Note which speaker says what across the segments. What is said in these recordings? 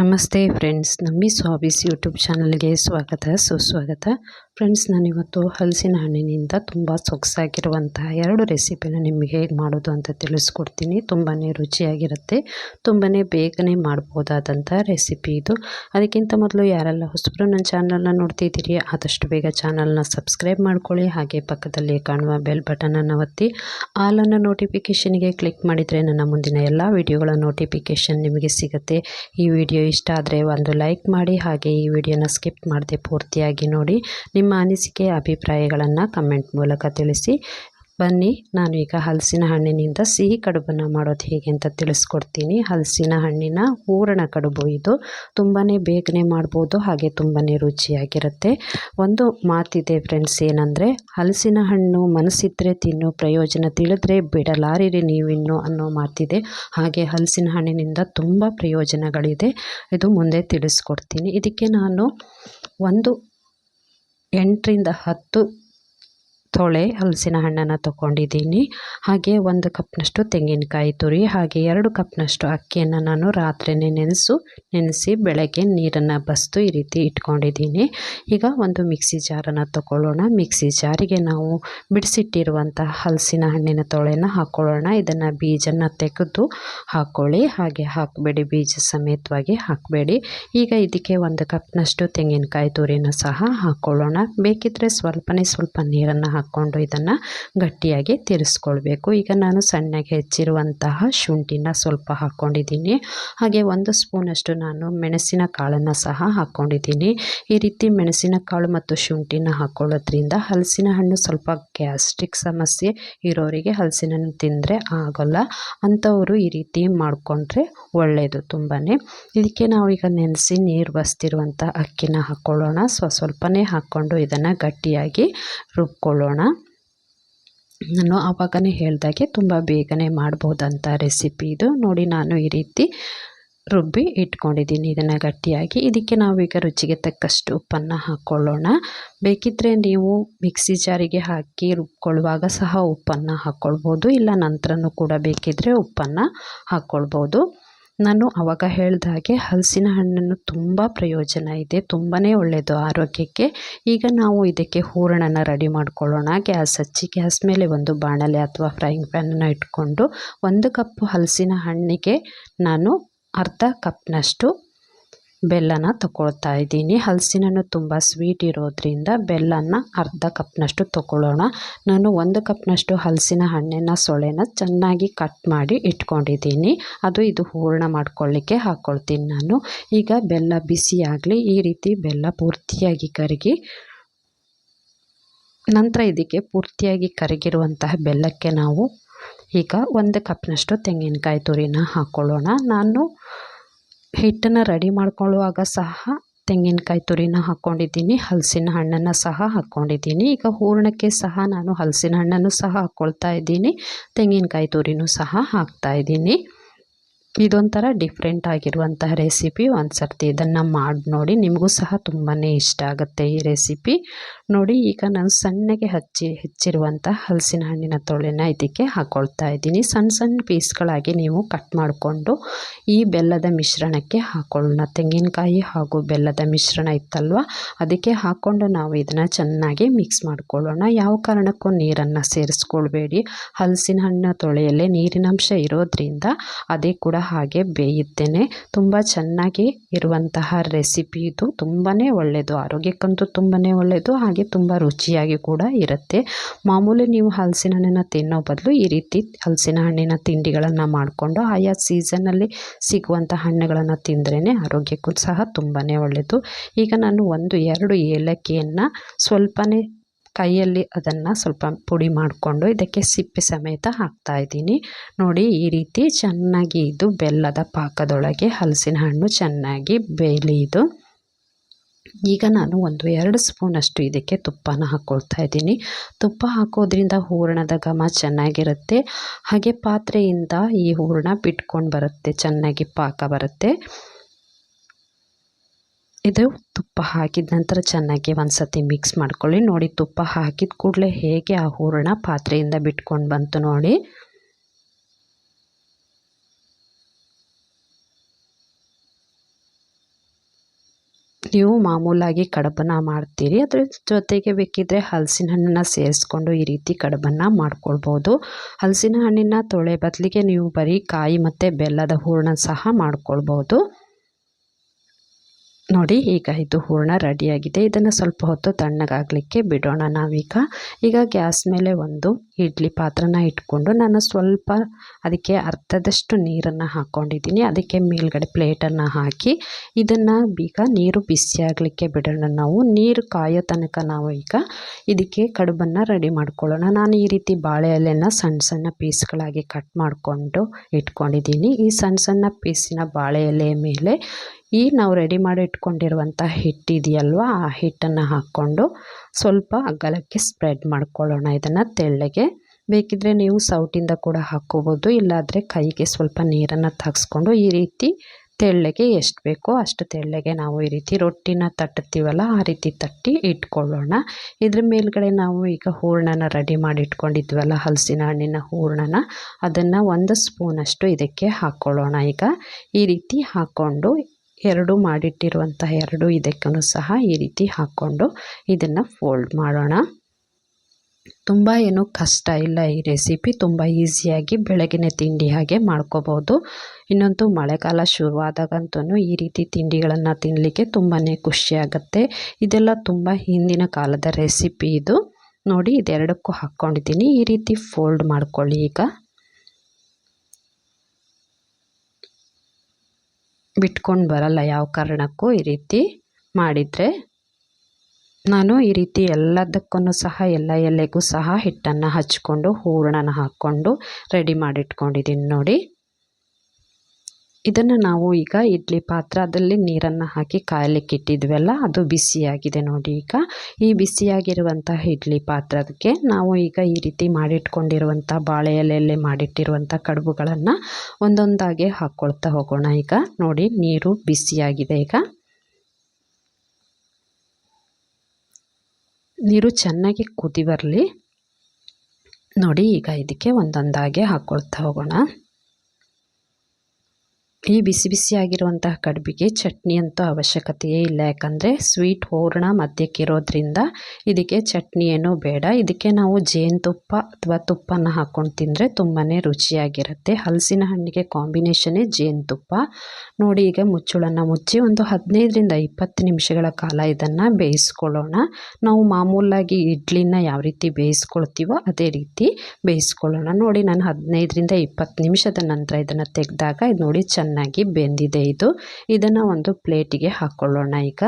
Speaker 1: ನಮಸ್ತೆ ಫ್ರೆಂಡ್ಸ್, ನಮ್ಮಿ ಸ್ವಾಬೀಸ್ ಯೂಟ್ಯೂಬ್ ಚಾನಲ್ಗೆ ಸ್ವಾಗತ, ಸುಸ್ವಾಗತ. ಫ್ರೆಂಡ್ಸ್, ನಾನಿವತ್ತು ಹಲಸಿನ ಹಣ್ಣಿನಿಂದ ತುಂಬ ಸೊಗಸಾಗಿರುವಂತಹ ಎರಡು ರೆಸಿಪಿನ ನಿಮಗೆ ಹೇಗೆ ಮಾಡೋದು ಅಂತ ತಿಳಿಸ್ಕೊಡ್ತೀನಿ. ತುಂಬಾ ರುಚಿಯಾಗಿರುತ್ತೆ ತುಂಬಾ ಬೇಗನೆ ಮಾಡ್ಬೋದಾದಂಥ ರೆಸಿಪಿ ಇದು. ಅದಕ್ಕಿಂತ ಮೊದಲು ಯಾರೆಲ್ಲ ಹೊಸಬರು ನನ್ನ ಚಾನಲ್ನ ನೋಡ್ತಿದ್ದೀರಿ, ಆದಷ್ಟು ಬೇಗ ಚಾನಲ್ನ ಸಬ್ಸ್ಕ್ರೈಬ್ ಮಾಡ್ಕೊಳ್ಳಿ. ಹಾಗೆ ಪಕ್ಕದಲ್ಲಿ ಕಾಣುವ ಬೆಲ್ ಬಟನನ್ನು ಒತ್ತಿ, ಆಲನ್ನು ನೋಟಿಫಿಕೇಷನ್ಗೆ ಕ್ಲಿಕ್ ಮಾಡಿದರೆ ನನ್ನ ಮುಂದಿನ ಎಲ್ಲ ವಿಡಿಯೋಗಳ ನೋಟಿಫಿಕೇಷನ್ ನಿಮಗೆ ಸಿಗುತ್ತೆ. ಈ ವಿಡಿಯೋ ಇಷ್ಟ ಆದರೆ ಒಂದು ಲೈಕ್ ಮಾಡಿ ಹಾಗೆ ಈ ವಿಡಿಯೋನ ಸ್ಕಿಪ್ ಮಾಡದೆ ಪೂರ್ತಿಯಾಗಿ ನೋಡಿ. ನಿಮ್ಮ ಅನಿಸಿಕೆ, ಅಭಿಪ್ರಾಯಗಳನ್ನು ಕಮೆಂಟ್ ಮೂಲಕ ತಿಳಿಸಿ. ಬನ್ನಿ, ನಾನು ಈಗ ಹಲಸಿನ ಹಣ್ಣಿನಿಂದ ಸಿಹಿ ಕಡುಬನ್ನು ಮಾಡೋದು ಹೇಗೆ ಅಂತ ತಿಳಿಸ್ಕೊಡ್ತೀನಿ. ಹಲಸಿನ ಹಣ್ಣಿನ ಹೂರಣ ಕಡುಬು ಇದು. ತುಂಬಾ ಬೇಗನೆ ಮಾಡ್ಬೋದು, ಹಾಗೆ ತುಂಬಾ ರುಚಿಯಾಗಿರುತ್ತೆ. ಒಂದು ಮಾತಿದೆ ಫ್ರೆಂಡ್ಸ್ ಏನಂದರೆ, ಹಲಸಿನ ಹಣ್ಣು ಮನಸ್ಸಿದ್ರೆ ತಿನ್ನು, ಪ್ರಯೋಜನ ತಿಳಿದ್ರೆ ಬಿಡಲಾರಿರಿ ನೀವಿನ್ನು ಅನ್ನೋ ಮಾತಿದೆ. ಹಾಗೆ ಹಲಸಿನ ಹಣ್ಣಿನಿಂದ ತುಂಬ ಪ್ರಯೋಜನಗಳಿದೆ. ಇದು ಮುಂದೆ ತಿಳಿಸ್ಕೊಡ್ತೀನಿ. ಇದಕ್ಕೆ ನಾನು ಒಂದು ಎಂಟರಿಂದ ಹತ್ತು ತೊಳೆ ಹಲಸಿನ ಹಣ್ಣನ್ನು ತೊಗೊಂಡಿದ್ದೀನಿ. ಹಾಗೆ ಒಂದು ಕಪ್ನಷ್ಟು ತೆಂಗಿನಕಾಯಿ ತುರಿ, ಹಾಗೆ ಎರಡು ಕಪ್ನಷ್ಟು ಅಕ್ಕಿಯನ್ನು ನಾನು ರಾತ್ರಿನೇ ನೆನೆಸು, ನೆನೆಸಿ ಬೆಳಗ್ಗೆ ನೀರನ್ನು ಬಸ್ತು ಈ ರೀತಿ ಇಟ್ಕೊಂಡಿದ್ದೀನಿ. ಈಗ ಒಂದು ಮಿಕ್ಸಿ ಜಾರನ್ನು ತಗೊಳ್ಳೋಣ. ಮಿಕ್ಸಿ ಜಾರಿಗೆ ನಾವು ಬಿಡಿಸಿಟ್ಟಿರುವಂಥ ಹಲಸಿನ ಹಣ್ಣಿನ ತೊಳೆನ ಹಾಕ್ಕೊಳ್ಳೋಣ ಇದನ್ನು ಬೀಜನ ತೆಗೆದು ಹಾಕ್ಕೊಳ್ಳಿ ಹಾಗೆ ಹಾಕಬೇಡಿ, ಬೀಜ ಸಮೇತವಾಗಿ ಹಾಕಬೇಡಿ. ಈಗ ಇದಕ್ಕೆ ಒಂದು ಕಪ್ನಷ್ಟು ತೆಂಗಿನಕಾಯಿ ತುರಿನ ಸಹ ಹಾಕ್ಕೊಳ್ಳೋಣ ಬೇಕಿದ್ದರೆ ಸ್ವಲ್ಪನೇ ಸ್ವಲ್ಪ ನೀರನ್ನು ಹಾಕ್ಕೊಂಡು ಇದನ್ನು ಗಟ್ಟಿಯಾಗಿ ತಿರ್ಸ್ಕೊಳ್ಬೇಕು. ಈಗ ನಾನು ಸಣ್ಣಗೆ ಹೆಚ್ಚಿರುವಂತಹ ಶುಂಠಿನ ಸ್ವಲ್ಪ ಹಾಕ್ಕೊಂಡಿದ್ದೀನಿ ಹಾಗೆ ಒಂದು ಸ್ಪೂನಷ್ಟು ನಾನು ಮೆಣಸಿನ ಕಾಳನ್ನು ಸಹ ಹಾಕ್ಕೊಂಡಿದ್ದೀನಿ ಈ ರೀತಿ ಮೆಣಸಿನ ಕಾಳು ಮತ್ತು ಶುಂಠಿನ ಹಾಕ್ಕೊಳ್ಳೋದ್ರಿಂದ ಹಲಸಿನ ಹಣ್ಣು ಸ್ವಲ್ಪ ಗ್ಯಾಸ್ಟ್ರಿಕ್ ಸಮಸ್ಯೆ ಇರೋರಿಗೆ ಹಲಸಿನ ಹಣ್ಣು ತಿಂದರೆ ಆಗೋಲ್ಲ. ಅಂಥವರು ಈ ರೀತಿ ಮಾಡಿಕೊಂಡ್ರೆ ಒಳ್ಳೆಯದು ತುಂಬಾ ಇದಕ್ಕೆ ನಾವು ಈಗ ನೆನೆಸಿ ನೀರು ಬಸ್ತಿರುವಂಥ ಅಕ್ಕಿನ ಹಾಕ್ಕೊಳ್ಳೋಣ ಸ್ವ ಸ್ವಲ್ಪನೇ ಹಾಕ್ಕೊಂಡು ಇದನ್ನು ಗಟ್ಟಿಯಾಗಿ ರುಬ್ಕೊಳ್ಳೋಣ. ನಾನು ಆವಾಗನೇ ಹೇಳ್ದಾಗೆ ತುಂಬ ಬೇಗನೆ ಮಾಡ್ಬೋದಂಥ ರೆಸಿಪಿ ಇದು. ನೋಡಿ ನಾನು ಈ ರೀತಿ ರುಬ್ಬಿ ಇಟ್ಕೊಂಡಿದ್ದೀನಿ ಇದನ್ನು ಗಟ್ಟಿಯಾಗಿ. ಇದಕ್ಕೆ ನಾವೀಗ ರುಚಿಗೆ ತಕ್ಕಷ್ಟು ಉಪ್ಪನ್ನು ಹಾಕ್ಕೊಳ್ಳೋಣ ಬೇಕಿದ್ದರೆ ನೀವು ಮಿಕ್ಸಿ ಜಾರಿಗೆ ಹಾಕಿ ರುಬ್ಕೊಳ್ಳುವಾಗ ಸಹ ಉಪ್ಪನ್ನು ಹಾಕ್ಕೊಳ್ಬೋದು ಇಲ್ಲ ನಂತರನೂ ಕೂಡ ಬೇಕಿದ್ದರೆ ಉಪ್ಪನ್ನು ಹಾಕ್ಕೊಳ್ಬೋದು ನಾನು ಅವಾಗ ಹೇಳಿದ ಹಾಗೆ ಹಲಸಿನ ಹಣ್ಣನ್ನು ತುಂಬ ಪ್ರಯೋಜನ ಇದೆ ತುಂಬಾ ಒಳ್ಳೆಯದು ಆರೋಗ್ಯಕ್ಕೆ. ಈಗ ನಾವು ಇದಕ್ಕೆ ಹೂರಣನ ರೆಡಿ ಮಾಡ್ಕೊಳ್ಳೋಣ. ಗ್ಯಾಸ್ ಹಚ್ಚಿ, ಗ್ಯಾಸ್ ಮೇಲೆ ಒಂದು ಬಾಣಲೆ ಅಥವಾ ಫ್ರೈಯಿಂಗ್ ಪ್ಯಾನನ್ನು ಇಟ್ಕೊಂಡು ಒಂದು ಕಪ್ ಹಲಸಿನ ಹಣ್ಣಿಗೆ ನಾನು ಅರ್ಧ ಕಪ್ನಷ್ಟು ಬೆಲ್ಲನ ತಗೊಳ್ತಾ ಇದ್ದೀನಿ. ಹಲಸಿನಣ್ಣು ತುಂಬ ಸ್ವೀಟ್ ಇರೋದ್ರಿಂದ ಬೆಲ್ಲನ ಅರ್ಧ ಕಪ್ನಷ್ಟು ತಗೊಳ್ಳೋಣ. ನಾನು ಒಂದು ಕಪ್ನಷ್ಟು ಹಲಸಿನ ಹಣ್ಣಿನ ಸೊಳೆನ ಚೆನ್ನಾಗಿ ಕಟ್ ಮಾಡಿ ಇಟ್ಕೊಂಡಿದ್ದೀನಿ. ಅದು ಇದು ಹೂರ್ಣ ಮಾಡ್ಕೊಳ್ಳಿಕ್ಕೆ ಹಾಕ್ಕೊಳ್ತೀನಿ ನಾನು. ಈಗ ಬೆಲ್ಲ ಬಿಸಿಯಾಗಲಿ ಈ ರೀತಿ ಬೆಲ್ಲ ಪೂರ್ತಿಯಾಗಿ ಕರಗಿ, ನಂತರ ಇದಕ್ಕೆ ಪೂರ್ತಿಯಾಗಿ ಕರಗಿರುವಂತಹ ಬೆಲ್ಲಕ್ಕೆ ನಾವು ಈಗ ಒಂದು ಕಪ್ನಷ್ಟು ತೆಂಗಿನಕಾಯಿ ತುರಿನ ಹಾಕ್ಕೊಳ್ಳೋಣ ನಾನು ಹಿಟ್ಟನ್ನು ರೆಡಿ ಮಾಡ್ಕೊಳ್ಳುವಾಗ ಸಹ ತೆಂಗಿನಕಾಯಿ ತುರಿನ ಹಾಕ್ಕೊಂಡಿದ್ದೀನಿ, ಹಲಸಿನ ಹಣ್ಣನ್ನು ಸಹ ಹಾಕ್ಕೊಂಡಿದ್ದೀನಿ. ಈಗ ಹೂರ್ಣಕ್ಕೆ ಸಹ ನಾನು ಹಲಸಿನ ಹಣ್ಣನ್ನು ಸಹ ಹಾಕ್ಕೊಳ್ತಾ ಇದ್ದೀನಿ, ತೆಂಗಿನಕಾಯಿ ತುರಿನೂ ಸಹ ಹಾಕ್ತಾ ಇದ್ದೀನಿ. ಇದೊಂಥರ ಡಿಫ್ರೆಂಟ್ ಆಗಿರುವಂತಹ ರೆಸಿಪಿ ಒಂದು ಸರ್ತಿ ಇದನ್ನು ಮಾಡಿ ನೋಡಿ, ನಿಮಗೂ ಸಹ ತುಂಬಾ ಇಷ್ಟ ಆಗುತ್ತೆ ಈ ರೆಸಿಪಿ ನೋಡಿ, ಈಗ ನಾನು ಸಣ್ಣಗೆ ಹಚ್ಚಿ, ಹೆಚ್ಚಿರುವಂಥ ಹಲಸಿನ ಹಣ್ಣಿನ ತೊಳೆನ ಇದಕ್ಕೆ ಹಾಕ್ಕೊಳ್ತಾ ಇದ್ದೀನಿ. ಸಣ್ಣ ಸಣ್ಣ ಪೀಸ್ಗಳಾಗಿ ನೀವು ಕಟ್ ಮಾಡಿಕೊಂಡು ಈ ಬೆಲ್ಲದ ಮಿಶ್ರಣಕ್ಕೆ ಹಾಕೊಳ್ಳೋಣ. ತೆಂಗಿನಕಾಯಿ ಹಾಗೂ ಬೆಲ್ಲದ ಮಿಶ್ರಣ ಇತ್ತಲ್ವ? ಅದಕ್ಕೆ ಹಾಕ್ಕೊಂಡು ನಾವು ಇದನ್ನು ಚೆನ್ನಾಗಿ ಮಿಕ್ಸ್ ಮಾಡ್ಕೊಳ್ಳೋಣ. ಯಾವ ಕಾರಣಕ್ಕೂ ನೀರನ್ನು ಸೇರಿಸ್ಕೊಳ್ಬೇಡಿ. ಹಲಸಿನ ಹಣ್ಣಿನ ತೊಳೆಯಲ್ಲೇ ನೀರಿನಂಶ ಇರೋದ್ರಿಂದ ಅದೇ ಕೂಡ ಹಾಗೆ ಬೇಯುತ್ತೇನೆ ತುಂಬ ಚೆನ್ನಾಗಿ ಇರುವಂತಹ ರೆಸಿಪಿ ಇದು. ತುಂಬಾ ಒಳ್ಳೆಯದು ಆರೋಗ್ಯಕ್ಕಂತೂ ತುಂಬಾ ಒಳ್ಳೆಯದು ಹಾಗೆ ತುಂಬ ರುಚಿಯಾಗಿ ಕೂಡ ಇರುತ್ತೆ. ಮಾಮೂಲಿ ನೀವು ಹಲಸಿನ ಹಣ್ಣನ್ನು ತಿನ್ನೋ ಬದಲು ಈ ರೀತಿ ಹಲಸಿನ ಹಣ್ಣಿನ ತಿಂಡಿಗಳನ್ನು ಮಾಡಿಕೊಂಡು ಆಯಾ ಸೀಸನ್ನಲ್ಲಿ ಸಿಗುವಂಥ ಹಣ್ಣುಗಳನ್ನು ತಿಂದ್ರೇ ಆರೋಗ್ಯಕ್ಕೂ ಸಹ ತುಂಬಾ ಒಳ್ಳೆಯದು ಈಗ ನಾನು ಒಂದು, ಎರಡು ಏಲಕ್ಕಿಯನ್ನು ಸ್ವಲ್ಪನೇ ಕೈಯಲ್ಲಿ ಅದನ್ನು ಸ್ವಲ್ಪ ಪುಡಿ ಮಾಡಿಕೊಂಡು ಇದಕ್ಕೆ ಸಿಪ್ಪೆ ಸಮೇತ ಹಾಕ್ತಾ ಇದ್ದೀನಿ. ನೋಡಿ ಈ ರೀತಿ ಚೆನ್ನಾಗಿ ಇದು ಬೆಲ್ಲದ ಪಾಕದೊಳಗೆ ಹಲಸಿನ ಹಣ್ಣು ಚೆನ್ನಾಗಿ ಬೇಯಲಿ ಇದು ಈಗ ನಾನು ಒಂದು ಎರಡು ಸ್ಪೂನಷ್ಟು ಇದಕ್ಕೆ ತುಪ್ಪನ ಹಾಕ್ಕೊಳ್ತಾ ಇದ್ದೀನಿ. ತುಪ್ಪ ಹಾಕೋದ್ರಿಂದ ಹೂರಣದ ಘಮ ಚೆನ್ನಾಗಿರುತ್ತೆ. ಹಾಗೆ ಪಾತ್ರೆಯಿಂದ ಈ ಹೂರಣ ಬಿಟ್ಕೊಂಡು ಬರುತ್ತೆ, ಚೆನ್ನಾಗಿ ಪಾಕ ಬರುತ್ತೆ. ಇದು ತುಪ್ಪ ಹಾಕಿದ ನಂತರ ಚೆನ್ನಾಗಿ ಒಂದು ಸತಿ ಮಿಕ್ಸ್ ಮಾಡ್ಕೊಳ್ಳಿ. ನೋಡಿ, ತುಪ್ಪ ಹಾಕಿದ ಕೂಡಲೇ ಹೇಗೆ ಆ ಹೂರಣ ಪಾತ್ರೆಯಿಂದ ಬಿಟ್ಕೊಂಡು ಬಂತು ನೋಡಿ. ನೀವು ಮಾಮೂಲಾಗಿ ಕಡಬನ್ನು ಮಾಡ್ತೀರಿ. ಅದ್ರ ಜೊತೆಗೆ ಬೇಕಿದ್ರೆ ಹಲಸಿನ ಹಣ್ಣನ್ನು ಸೇರಿಸ್ಕೊಂಡು ಈ ರೀತಿ ಕಡಬನ್ನ ಮಾಡ್ಕೊಳ್ಬೋದು. ಹಲಸಿನ ಹಣ್ಣಿನ ತೊಳೆ ಬದಲಿಗೆ ನೀವು ಬರೀ ಕಾಯಿ ಮತ್ತು ಬೆಲ್ಲದ ಹೂರಣ ಸಹ ಮಾಡ್ಕೊಳ್ಬೋದು. ನೋಡಿ, ಈಗ ಇದು ಹೂರಣ ರೆಡಿಯಾಗಿದೆ. ಇದನ್ನು ಸ್ವಲ್ಪ ಹೊತ್ತು ತಣ್ಣಗಾಗಲಿಕ್ಕೆ ಬಿಡೋಣ ನಾವೀಗ. ಈಗ ಗ್ಯಾಸ್ ಮೇಲೆ ಒಂದು ಇಡ್ಲಿ ಪಾತ್ರನ ಇಟ್ಕೊಂಡು ನಾನು ಸ್ವಲ್ಪ ಅದಕ್ಕೆ ಅರ್ಧದಷ್ಟು ನೀರನ್ನು ಹಾಕ್ಕೊಂಡಿದ್ದೀನಿ ಅದಕ್ಕೆ ಮೇಲ್ಗಡೆ ಪ್ಲೇಟನ್ನು ಹಾಕಿ ಇದನ್ನು ಈಗ ನೀರು ಬಿಸಿಯಾಗಲಿಕ್ಕೆ ಬಿಡೋಣ ನಾವು. ನೀರು ಕಾಯೋ ತನಕ ನಾವು ಈಗ ಇದಕ್ಕೆ ಕಡುಬನ್ನು ರೆಡಿ ಮಾಡ್ಕೊಳ್ಳೋಣ. ನಾನು ಈ ರೀತಿ ಬಾಳೆ ಎಲೆನ ಸಣ್ಣ ಸಣ್ಣ ಪೀಸ್ಗಳಾಗಿ ಕಟ್ ಮಾಡಿಕೊಂಡು ಇಟ್ಕೊಂಡಿದ್ದೀನಿ. ಈ ಸಣ್ಣ ಸಣ್ಣ ಪೀಸಿನ ಬಾಳೆ ಎಲೆಯ ಮೇಲೆ ಈ ನಾವು ರೆಡಿ ಮಾಡಿ ಇಟ್ಕೊಂಡಿರುವಂಥ ಹಿಟ್ಟಿದೆಯಲ್ವ, ಆ ಹಿಟ್ಟನ್ನು ಹಾಕ್ಕೊಂಡು ಸ್ವಲ್ಪ ಅಗಲಕ್ಕೆ ಸ್ಪ್ರೆಡ್ ಮಾಡ್ಕೊಳ್ಳೋಣ. ಇದನ್ನು ತೆಳ್ಳಗೆ ಬೇಕಿದ್ದರೆ ನೀವು ಸೌಟಿಂದ ಕೂಡ ಹಾಕ್ಕೋಬೋದು, ಇಲ್ಲಾದರೆ ಕೈಗೆ ಸ್ವಲ್ಪ ನೀರನ್ನು ತಗ್ಸ್ಕೊಂಡು ಈ ರೀತಿ ತೆಳ್ಳಗೆ ಎಷ್ಟು ಬೇಕೋ ಅಷ್ಟು ತೆಳ್ಳಗೆ ನಾವು ಈ ರೀತಿ ರೊಟ್ಟಿನ ತಟ್ಟುತ್ತೀವಲ್ಲ ಆ ರೀತಿ ತಟ್ಟಿ ಇಟ್ಕೊಳ್ಳೋಣ. ಇದ್ರ ಮೇಲ್ಗಡೆ ನಾವು ಈಗ ಹೂರಣನ ರೆಡಿ ಮಾಡಿ ಇಟ್ಕೊಂಡಿದ್ವಲ್ಲ, ಹಲಸಿನ ಹಣ್ಣಿನ ಹೂರಣನ, ಅದನ್ನು ಒಂದು ಸ್ಪೂನಷ್ಟು ಇದಕ್ಕೆ ಹಾಕ್ಕೊಳ್ಳೋಣ. ಈಗ ಈ ರೀತಿ ಹಾಕ್ಕೊಂಡು ಎರಡು ಮಾಡಿಟ್ಟಿರುವಂತಹ ಎರಡು ಇದಕ್ಕೂ ಸಹ ಈ ರೀತಿ ಹಾಕ್ಕೊಂಡು ಇದನ್ನು ಫೋಲ್ಡ್ ಮಾಡೋಣ. ತುಂಬ ಏನು ಕಷ್ಟ ಇಲ್ಲ ಈ ರೆಸಿಪಿ ತುಂಬ ಈಸಿಯಾಗಿ ಬೆಳಗಿನ ತಿಂಡಿ ಹಾಗೆ ಮಾಡ್ಕೋಬೋದು. ಇನ್ನೊಂದು ಮಳೆಗಾಲ ಶುರುವಾದಾಗಂತೂ ಈ ರೀತಿ ತಿಂಡಿಗಳನ್ನು ತಿನ್ನಲಿಕ್ಕೆ ತುಂಬಾ ಖುಷಿಯಾಗತ್ತೆ ಇದೆಲ್ಲ ತುಂಬ ಹಿಂದಿನ ಕಾಲದ ರೆಸಿಪಿ ಇದು. ನೋಡಿ, ಇದೆರಡಕ್ಕೂ ಹಾಕ್ಕೊಂಡಿದ್ದೀನಿ ಈ ರೀತಿ ಫೋಲ್ಡ್ ಮಾಡ್ಕೊಳ್ಳಿ ಈಗ. ಬಿಟ್ಕೊಂಡು ಬರಲ್ಲ. ಯಾವ ಕಾರಣಕ್ಕೂ ಈ ರೀತಿ ಮಾಡಿದರೆ ನಾನು ಈ ರೀತಿ ಎಲ್ಲದಕ್ಕೂ ಸಹ ಎಲ್ಲ ಎಲೆಗೂ ಸಹ ಹಿಟ್ಟನ್ನು ಹಚ್ಕೊಂಡು ಹೂರಣನ ಹಾಕ್ಕೊಂಡು ರೆಡಿ ಮಾಡಿಟ್ಕೊಂಡಿದ್ದೀನಿ ನೋಡಿ. ಇದನ್ನು ನಾವು ಈಗ ಇಡ್ಲಿ ಪಾತ್ರದಲ್ಲಿ ನೀರನ್ನು ಹಾಕಿ ಕಾಯಲಿಕ್ಕೆ ಇಟ್ಟಿದ್ವಲ್ಲ ಅದು ಬಿಸಿಯಾಗಿದೆ ನೋಡಿ ಈಗ. ಈ ಬಿಸಿಯಾಗಿರುವಂತಹ ಇಡ್ಲಿ ಪಾತ್ರಕ್ಕೆ ನಾವು ಈಗ ಈ ರೀತಿ ಮಾಡಿಟ್ಕೊಂಡಿರುವಂಥ ಬಾಳೆ ಎಲೆಯಲ್ಲಿ ಮಾಡಿಟ್ಟಿರುವಂಥ ಕಡುಬುಗಳನ್ನು ಒಂದೊಂದಾಗಿ ಹಾಕ್ಕೊಳ್ತಾ ಹೋಗೋಣ ಈಗ. ನೋಡಿ, ನೀರು ಬಿಸಿಯಾಗಿದೆ ಈಗ. ನೀರು ಚೆನ್ನಾಗಿ ಕುದಿ ಬರಲಿ. ನೋಡಿ, ಈಗ ಇದಕ್ಕೆ ಒಂದೊಂದಾಗೆ ಹಾಕ್ಕೊಳ್ತಾ ಹೋಗೋಣ. ಈ ಬಿಸಿ ಬಿಸಿಯಾಗಿರುವಂತಹ ಕಡುಬಿಗೆ ಚಟ್ನಿ ಅಂತೂ ಅವಶ್ಯಕತೆಯೇ ಇಲ್ಲ. ಯಾಕಂದರೆ ಸ್ವೀಟ್ ಹೂರಣ ಮಧ್ಯಕ್ಕಿರೋದ್ರಿಂದ ಇದಕ್ಕೆ ಚಟ್ನಿ ಏನೂ ಬೇಡ. ಇದಕ್ಕೆ ನಾವು ಜೇನುತುಪ್ಪ ಅಥವಾ ತುಪ್ಪನ ಹಾಕ್ಕೊಂಡು ತಿಂದರೆ ತುಂಬಾ ರುಚಿಯಾಗಿರುತ್ತೆ. ಹಲಸಿನ ಹಣ್ಣಿಗೆ ಕಾಂಬಿನೇಷನ್ನೇ ಜೇನುತುಪ್ಪ. ನೋಡಿ, ಈಗ ಮುಚ್ಚುಳನ್ನು ಮುಚ್ಚಿ ಒಂದು ಹದಿನೈದರಿಂದ ಇಪ್ಪತ್ತು ನಿಮಿಷಗಳ ಕಾಲ ಇದನ್ನು ಬೇಯಿಸ್ಕೊಳ್ಳೋಣ. ನಾವು ಮಾಮೂಲಾಗಿ ಇಡ್ಲಿನ ಯಾವ ರೀತಿ ಬೇಯಿಸ್ಕೊಳ್ತೀವೋ ಅದೇ ರೀತಿ ಬೇಯಿಸ್ಕೊಳ್ಳೋಣ. ನೋಡಿ, ನಾನು ಹದಿನೈದರಿಂದ ಇಪ್ಪತ್ತು ನಿಮಿಷದ ನಂತರ ಇದನ್ನು ತೆಗೆದಾಗ, ಇದು ನೋಡಿ ಚೆನ್ನಾಗಿ ಚೆನ್ನಾಗಿ ಬೆಂದಿದೆ ಇದು. ಇದನ್ನು ಒಂದು ಪ್ಲೇಟಿಗೆ ಹಾಕ್ಕೊಳ್ಳೋಣ ಈಗ.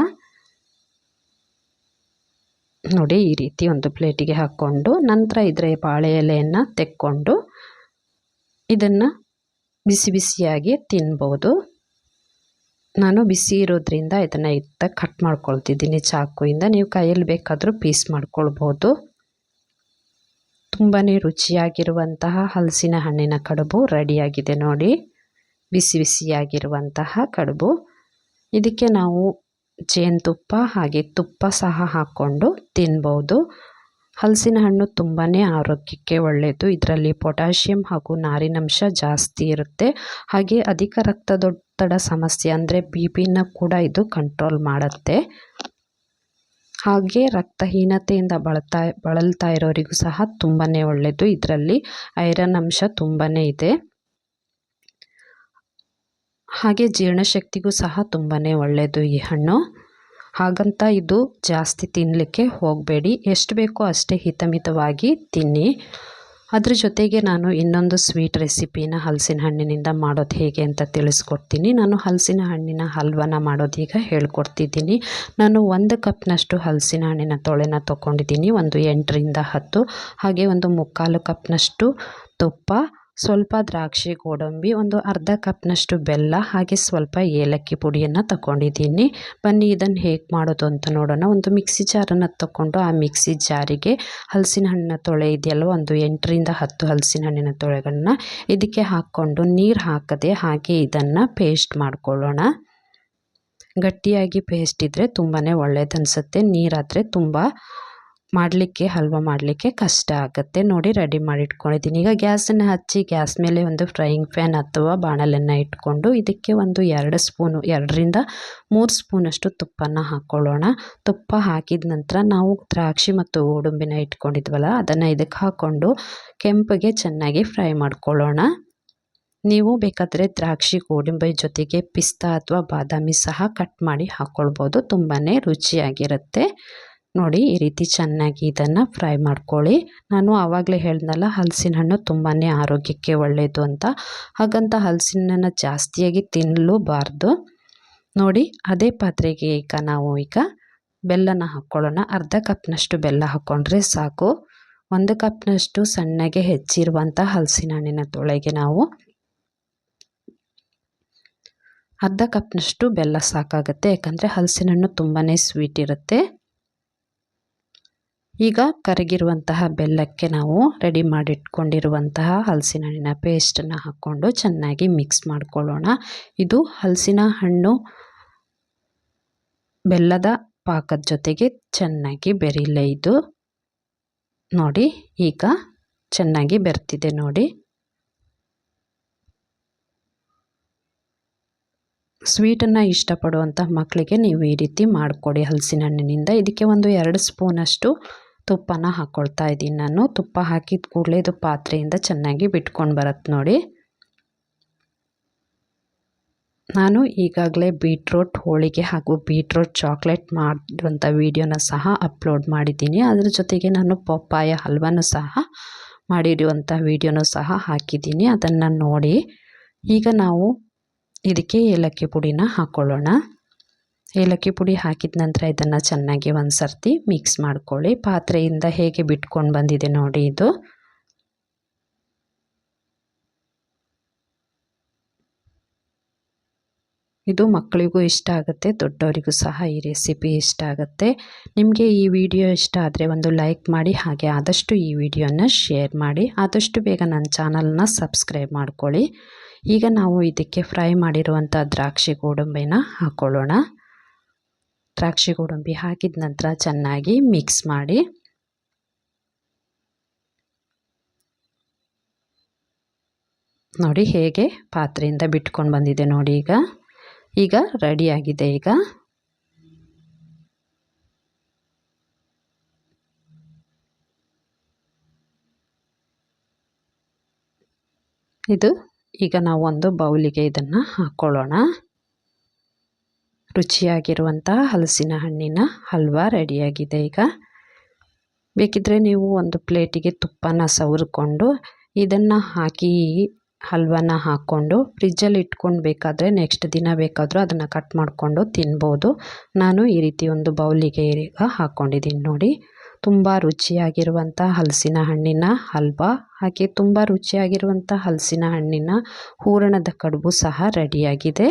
Speaker 1: ನೋಡಿ, ಈ ರೀತಿ ಒಂದು ಪ್ಲೇಟಿಗೆ ಹಾಕ್ಕೊಂಡು ನಂತರ ಇದರ ಬಾಳೆ ಎಲೆಯನ್ನು ತೆಕ್ಕೊಂಡು ಇದನ್ನು ಬಿಸಿ ಬಿಸಿಯಾಗಿ ತಿನ್ಬೋದು. ನಾನು ಬಿಸಿ ಇರೋದ್ರಿಂದ ಇದನ್ನು ಇತ್ತ ಕಟ್ ಮಾಡ್ಕೊಳ್ತಿದ್ದೀನಿ ಚಾಕುಯಿಂದ ನೀವು ಕೈಯಲ್ಲಿ ಬೇಕಾದರೂ ಪೀಸ್ ಮಾಡ್ಕೊಳ್ಬೋದು. ತುಂಬಾ ರುಚಿಯಾಗಿರುವಂತಹ ಹಲಸಿನ ಹಣ್ಣಿನ ಕಡುಬು ರೆಡಿಯಾಗಿದೆ ನೋಡಿ. ಬಿಸಿ ಬಿಸಿಯಾಗಿರುವಂತಹ ಕಡುಬು. ಇದಕ್ಕೆ ನಾವು ಜೇನುತುಪ್ಪ ಹಾಗೆ ತುಪ್ಪ ಸಹ ಹಾಕ್ಕೊಂಡು ತಿನ್ಬೋದು. ಹಲಸಿನ ಹಣ್ಣು ತುಂಬಾ ಆರೋಗ್ಯಕ್ಕೆ ಒಳ್ಳೆಯದು ಇದರಲ್ಲಿ ಪೊಟ್ಯಾಷಿಯಂ ಹಾಗೂ ನಾರಿನಂಶ ಜಾಸ್ತಿ ಇರುತ್ತೆ. ಹಾಗೆ ಅಧಿಕ ರಕ್ತದೊತ್ತಡ ಸಮಸ್ಯೆ ಅಂದರೆ ಬಿ ಪಿನ ಕೂಡ ಇದು ಕಂಟ್ರೋಲ್ ಮಾಡುತ್ತೆ. ಹಾಗೆ ರಕ್ತಹೀನತೆಯಿಂದ ಬಳತಾ, ಬಳಲ್ತಾ ಇರೋರಿಗೂ ಸಹ ತುಂಬಾ ಒಳ್ಳೆಯದು ಇದರಲ್ಲಿ ಐರನ್ ಅಂಶ ತುಂಬಾ ಇದೆ. ಹಾಗೆ ಜೀರ್ಣಶಕ್ತಿಗೂ ಸಹ ತುಂಬಾ ಒಳ್ಳೆಯದು ಈ ಹಣ್ಣು. ಹಾಗಂತ ಇದು ಜಾಸ್ತಿ ತಿನ್ನಲಿಕ್ಕೆ ಹೋಗಬೇಡಿ. ಎಷ್ಟು ಬೇಕೋ ಅಷ್ಟೇ ಹಿತಮಿತವಾಗಿ ತಿನ್ನಿ. ಅದ್ರ ಜೊತೆಗೆ ನಾನು ಇನ್ನೊಂದು ಸ್ವೀಟ್ ರೆಸಿಪಿನ ಹಲಸಿನ ಹಣ್ಣಿನಿಂದ ಮಾಡೋದು ಹೇಗೆ ಅಂತ ತಿಳಿಸ್ಕೊಡ್ತೀನಿ. ನಾನು ಹಲಸಿನ ಹಣ್ಣಿನ ಹಲ್ವನ ಈಗ ಹೇಳ್ಕೊಡ್ತಿದ್ದೀನಿ. ನಾನು ಒಂದು ಕಪ್ನಷ್ಟು ಹಲಸಿನ ಹಣ್ಣಿನ ತೊಳೆನ ತೊಗೊಂಡಿದ್ದೀನಿ. ಒಂದು ಎಂಟರಿಂದ ಹತ್ತು. ಹಾಗೆ ಒಂದು ಮುಕ್ಕಾಲು ಕಪ್ನಷ್ಟು ತುಪ್ಪ. ಸ್ವಲ್ಪ ದ್ರಾಕ್ಷಿ, ಗೋಡಂಬಿ, ಒಂದು ಅರ್ಧ ಕಪ್ನಷ್ಟು ಬೆಲ್ಲ, ಹಾಗೆ ಸ್ವಲ್ಪ ಏಲಕ್ಕಿ ಪುಡಿಯನ್ನು ತಗೊಂಡಿದ್ದೀನಿ ಬನ್ನಿ ಇದನ್ನು ಹೇಗೆ ಮಾಡೋದು ಅಂತ ನೋಡೋಣ. ಒಂದು ಮಿಕ್ಸಿ ಜಾರನ್ನು ತಗೊಂಡು ಆ ಮಿಕ್ಸಿ ಜಾರಿಗೆ ಹಲಸಿನ ಹಣ್ಣಿನ ತೊಳೆ ಇದೆಯಲ್ವ, ಒಂದು ಎಂಟರಿಂದ ಹತ್ತು ಹಲಸಿನ ಹಣ್ಣಿನ ತೊಳೆಗಳನ್ನ ಇದಕ್ಕೆ ಹಾಕ್ಕೊಂಡು ನೀರು ಹಾಕದೆ ಹಾಗೆ ಇದನ್ನು ಪೇಸ್ಟ್ ಮಾಡ್ಕೊಳ್ಳೋಣ. ಗಟ್ಟಿಯಾಗಿ ಪೇಸ್ಟ್ ಇದ್ದರೆ ತುಂಬಾ ಒಳ್ಳೇದು ಅನಿಸುತ್ತೆ. ನೀರಾದರೆ ತುಂಬ ಮಾಡಲಿಕ್ಕೆ, ಹಲ್ವ ಮಾಡಲಿಕ್ಕೆ ಕಷ್ಟ ಆಗುತ್ತೆ. ನೋಡಿ ರೆಡಿ ಮಾಡಿ ಇಟ್ಕೊಂಡಿದ್ದೀನಿ ಈಗ ಗ್ಯಾಸನ್ನು ಹಚ್ಚಿ ಗ್ಯಾಸ್ ಮೇಲೆ ಒಂದು ಫ್ರೈಯಿಂಗ್ ಪ್ಯಾನ್ ಅಥವಾ ಬಾಣಲೆಯನ್ನು ಇಟ್ಕೊಂಡು ಇದಕ್ಕೆ ಒಂದು ಎರಡು ಸ್ಪೂನು, ಎರಡರಿಂದ ಮೂರು ಸ್ಪೂನಷ್ಟು ತುಪ್ಪನ ಹಾಕ್ಕೊಳ್ಳೋಣ ತುಪ್ಪ ಹಾಕಿದ ನಂತರ ನಾವು ದ್ರಾಕ್ಷಿ ಮತ್ತು ಗೋಡಂಬಿನ ಇಟ್ಕೊಂಡಿದ್ವಲ್ಲ, ಅದನ್ನು ಇದಕ್ಕೆ ಹಾಕ್ಕೊಂಡು ಕೆಂಪಗೆ ಚೆನ್ನಾಗಿ ಫ್ರೈ ಮಾಡ್ಕೊಳ್ಳೋಣ. ನೀವು ಬೇಕಾದರೆ ದ್ರಾಕ್ಷಿ, ಗೋಡಂಬಿ ಜೊತೆಗೆ ಪಿಸ್ತಾ ಅಥವಾ ಬಾದಾಮಿ ಸಹ ಕಟ್ ಮಾಡಿ ಹಾಕ್ಕೊಳ್ಬೋದು ತುಂಬಾ ರುಚಿಯಾಗಿರುತ್ತೆ. ನೋಡಿ ಈ ರೀತಿ ಚೆನ್ನಾಗಿ ಇದನ್ನು ಫ್ರೈ ಮಾಡ್ಕೊಳ್ಳಿ. ನಾನು ಆವಾಗಲೇ ಹೇಳ್ದಲ್ಲ ಹಲಸಿನ ಹಣ್ಣು ತುಂಬಾ ಆರೋಗ್ಯಕ್ಕೆ ಒಳ್ಳೆಯದು ಅಂತ. ಹಾಗಂತ ಹಲಸಿನ ಹಣ್ಣನ್ನು ಜಾಸ್ತಿಯಾಗಿ ತಿನ್ನಲೂಬಾರ್ದು ನೋಡಿ, ಅದೇ ಪಾತ್ರೆಗೆ ಈಗ ನಾವು ಈಗ ಬೆಲ್ಲನ ಹಾಕ್ಕೊಳ್ಳೋಣ. ಅರ್ಧ ಕಪ್ನಷ್ಟು ಬೆಲ್ಲ ಹಾಕ್ಕೊಂಡ್ರೆ ಸಾಕು. ಒಂದು ಕಪ್ನಷ್ಟು ಸಣ್ಣಗೆ ಹೆಚ್ಚಿರುವಂಥ ಹಲಸಿನ ಹಣ್ಣಿನ ತೊಳೆಗೆ ನಾವು ಅರ್ಧ ಕಪ್ನಷ್ಟು ಬೆಲ್ಲ ಸಾಕಾಗುತ್ತೆ. ಯಾಕಂದರೆ ಹಲಸಿನ ಹಣ್ಣು ತುಂಬಾ ಸ್ವೀಟ್ ಇರುತ್ತೆ. ಈಗ ಕರಗಿರುವಂತಹ ಬೆಲ್ಲಕ್ಕೆ ನಾವು ರೆಡಿ ಮಾಡಿಟ್ಕೊಂಡಿರುವಂತಹ ಹಲಸಿನ ಹಣ್ಣಿನ ಪೇಸ್ಟನ್ನು ಹಾಕ್ಕೊಂಡು ಚೆನ್ನಾಗಿ ಮಿಕ್ಸ್ ಮಾಡ್ಕೊಳ್ಳೋಣ. ಇದು ಹಲಸಿನ ಹಣ್ಣು ಬೆಲ್ಲದ ಪಾಕದ ಜೊತೆಗೆ ಚೆನ್ನಾಗಿ ಬೆರೀಲೇ ಇದು. ನೋಡಿ, ಈಗ ಚೆನ್ನಾಗಿ ಬೆರ್ತಿದೆ ನೋಡಿ. ಸ್ವೀಟನ್ನು ಇಷ್ಟಪಡುವಂಥ ಮಕ್ಕಳಿಗೆ ನೀವು ಈ ರೀತಿ ಮಾಡಿಕೊಡಿ ಹಲಸಿನ ಹಣ್ಣಿನಿಂದ ಇದಕ್ಕೆ ಒಂದು ಎರಡು ಸ್ಪೂನಷ್ಟು ತುಪ್ಪನ ಹಾಕ್ಕೊಳ್ತಾ ಇದ್ದೀನಿ ನಾನು. ತುಪ್ಪ ಹಾಕಿದ ಕೂಡಲೇ ಇದು ಪಾತ್ರೆಯಿಂದ ಚೆನ್ನಾಗಿ ಬಿಟ್ಕೊಂಡು ಬರುತ್ತೆ ನೋಡಿ. ನಾನು ಈಗಾಗಲೇ ಬೀಟ್ರೋಟ್, ಹೋಳಿಗೆ ಹಾಗೂ ಬೀಟ್ರೋಟ್ ಚಾಕ್ಲೇಟ್ ಮಾಡಿರುವಂಥ ವೀಡಿಯೋನ ಸಹ ಅಪ್ಲೋಡ್ ಮಾಡಿದ್ದೀನಿ. ಅದರ ಜೊತೆಗೆ ನಾನು ಪಪ್ಪಾಯ ಹಲ್ವಾನು ಸಹ ಮಾಡಿರುವಂಥ ವೀಡಿಯೋನೂ ಸಹ ಹಾಕಿದ್ದೀನಿ. ಅದನ್ನು ನೋಡಿ. ಈಗ ನಾವು ಇದಕ್ಕೆ ಏಲಕ್ಕಿ ಪುಡಿನ ಹಾಕ್ಕೊಳ್ಳೋಣ ಏಲಕ್ಕಿ ಪುಡಿ ಹಾಕಿದ ನಂತರ ಇದನ್ನು ಚೆನ್ನಾಗಿ ಒಂದು ಸರ್ತಿ ಮಿಕ್ಸ್ ಮಾಡ್ಕೊಳ್ಳಿ. ಪಾತ್ರೆಯಿಂದ ಹೇಗೆ ಬಿಟ್ಕೊಂಡು ಬಂದಿದೆ ನೋಡಿ ಇದು. ಇದು ಮಕ್ಕಳಿಗೂ ಇಷ್ಟ ಆಗುತ್ತೆ, ದೊಡ್ಡವರಿಗೂ ಸಹ ಈ ರೆಸಿಪಿ ಇಷ್ಟ ಆಗುತ್ತೆ. ನಿಮಗೆ ಈ ವಿಡಿಯೋ ಇಷ್ಟ ಆದರೆ ಒಂದು ಲೈಕ್ ಮಾಡಿ, ಹಾಗೆ ಆದಷ್ಟು ಈ ವಿಡಿಯೋನ ಶೇರ್ ಮಾಡಿ, ಆದಷ್ಟು ಬೇಗ ನನ್ನ ಚಾನಲ್ನ ಸಬ್ಸ್ಕ್ರೈಬ್ ಮಾಡ್ಕೊಳ್ಳಿ. ಈಗ ನಾವು ಇದಕ್ಕೆ ಫ್ರೈ ಮಾಡಿರುವಂಥ ದ್ರಾಕ್ಷಿ ಗೋಡಂಬಿನ ಹಾಕ್ಕೊಳ್ಳೋಣ ದ್ರಾಕ್ಷಿ ಗೋಡಂಬಿ ಹಾಕಿದ ನಂತರ ಚೆನ್ನಾಗಿ ಮಿಕ್ಸ್ ಮಾಡಿ ನೋಡಿ ಹೇಗೆ ಪಾತ್ರೆಯಿಂದ ಬಿಟ್ಕೊಂಡು ಬಂದಿದೆ ನೋಡಿ ಈಗ. ಈಗ ರೆಡಿಯಾಗಿದೆ ಈಗ. ಇದು ಈಗ ನಾವು ಒಂದು ಬೌಲಿಗೆ ಇದನ್ನು ಹಾಕ್ಕೊಳ್ಳೋಣ ರುಚಿಯಾಗಿರುವಂಥ ಹಲಸಿನ ಹಣ್ಣಿನ ಹಲ್ವಾ ರೆಡಿಯಾಗಿದೆ ಈಗ. ಬೇಕಿದ್ದರೆ ನೀವು ಒಂದು ಪ್ಲೇಟಿಗೆ ತುಪ್ಪನ ಸವರ್ಕೊಂಡು ಇದನ್ನು ಹಾಕಿ ಹಲ್ವನ ಹಾಕ್ಕೊಂಡು ಫ್ರಿಜ್ಜಲ್ಲಿ ಇಟ್ಕೊಂಡು ಬೇಕಾದರೆ ನೆಕ್ಸ್ಟ್ ದಿನ ಬೇಕಾದರೂ ಅದನ್ನು ಕಟ್ ಮಾಡಿಕೊಂಡು ತಿನ್ಬೋದು. ನಾನು ಈ ರೀತಿ ಒಂದು ಬೌಲಿಗೆ ಈಗ ಹಾಕ್ಕೊಂಡಿದ್ದೀನಿ ನೋಡಿ. ತುಂಬ ರುಚಿಯಾಗಿರುವಂಥ ಹಲಸಿನ ಹಣ್ಣಿನ ಹಲ್ವಾ, ಹಾಗೆ ತುಂಬ ರುಚಿಯಾಗಿರುವಂಥ ಹಲಸಿನ ಹಣ್ಣಿನ ಹೂರಣದ ಕಡುಬು ಸಹ ರೆಡಿಯಾಗಿದೆ.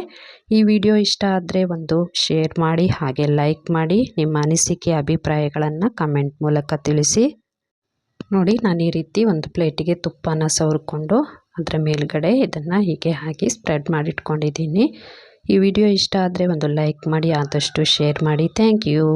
Speaker 1: ಈ ವಿಡಿಯೋ ಇಷ್ಟ ಆದರೆ ಒಂದು ಶೇರ್ ಮಾಡಿ, ಹಾಗೆ ಲೈಕ್ ಮಾಡಿ, ನಿಮ್ಮ ಅನಿಸಿಕೆ, ಅಭಿಪ್ರಾಯಗಳನ್ನು ಕಮೆಂಟ್ ಮೂಲಕ ತಿಳಿಸಿ. ನೋಡಿ, ನಾನು ಈ ರೀತಿ ಒಂದು ಪ್ಲೇಟಿಗೆ ತುಪ್ಪನ ಸವರ್ಕೊಂಡು ಅದರ ಮೇಲ್ಗಡೆ ಇದನ್ನು ಹೀಗೆ ಹಾಕಿ ಸ್ಪ್ರೆಡ್ ಮಾಡಿಟ್ಕೊಂಡಿದ್ದೀನಿ. ಈ ವಿಡಿಯೋ ಇಷ್ಟ ಆದರೆ ಒಂದು ಲೈಕ್ ಮಾಡಿ, ಆದಷ್ಟು ಶೇರ್ ಮಾಡಿ. Thank you.